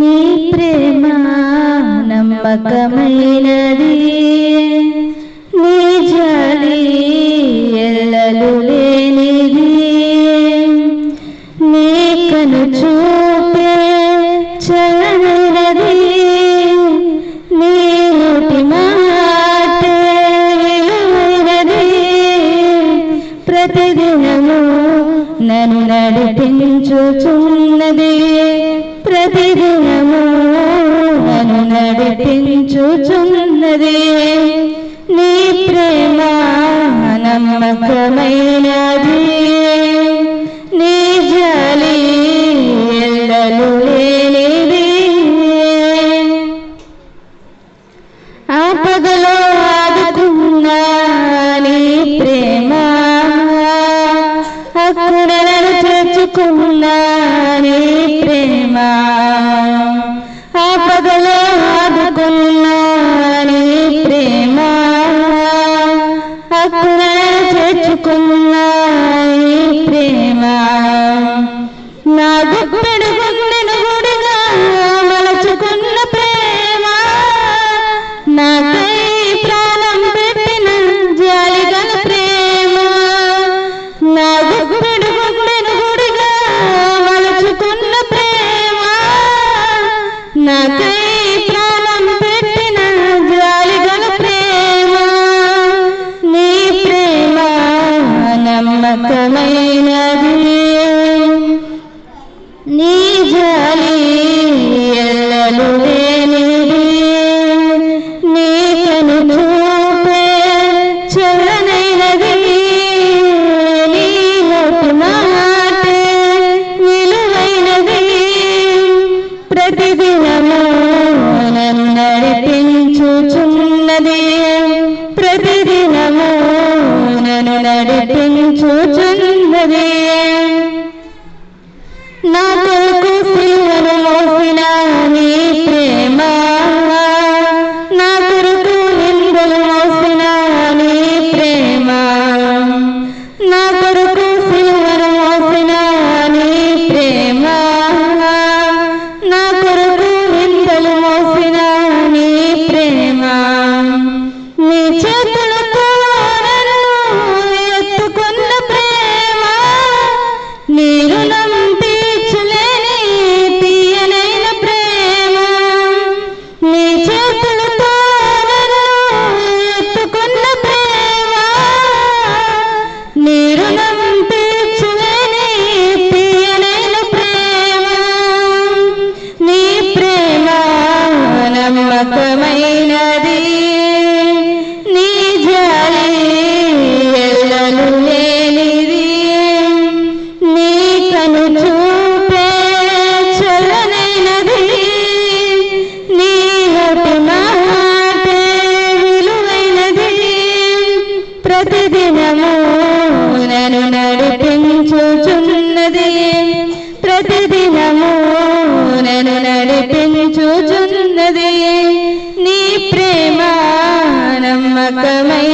నీ ప్రేమ నమ్మకమైనది నీ జలి ఎల్లలు లేనిది. నీ కను చూపే చలనది నీ నోటి ప్రతిదినము నన్ను నడిపించుచున్నది. ప్రతిదిన ചൂച്ചുന്നതേ നീ പ്രേമാനമ്മ കൊമൈനാദേ ಗಾಳಿ ಎಲ್ಲಲು ನೀಡಿ ನೀನು ಚೂಪೆ ಚಲನೈನದಿ నీలోపు నాటే విలువైనది ప్రతిదినము ప్రతిదినము నన్ను నడిపించుచున్నది. ప్రతిదినము నన్ను నడిపించుచున్నది. నీ ప్రేమ నమ్మకమై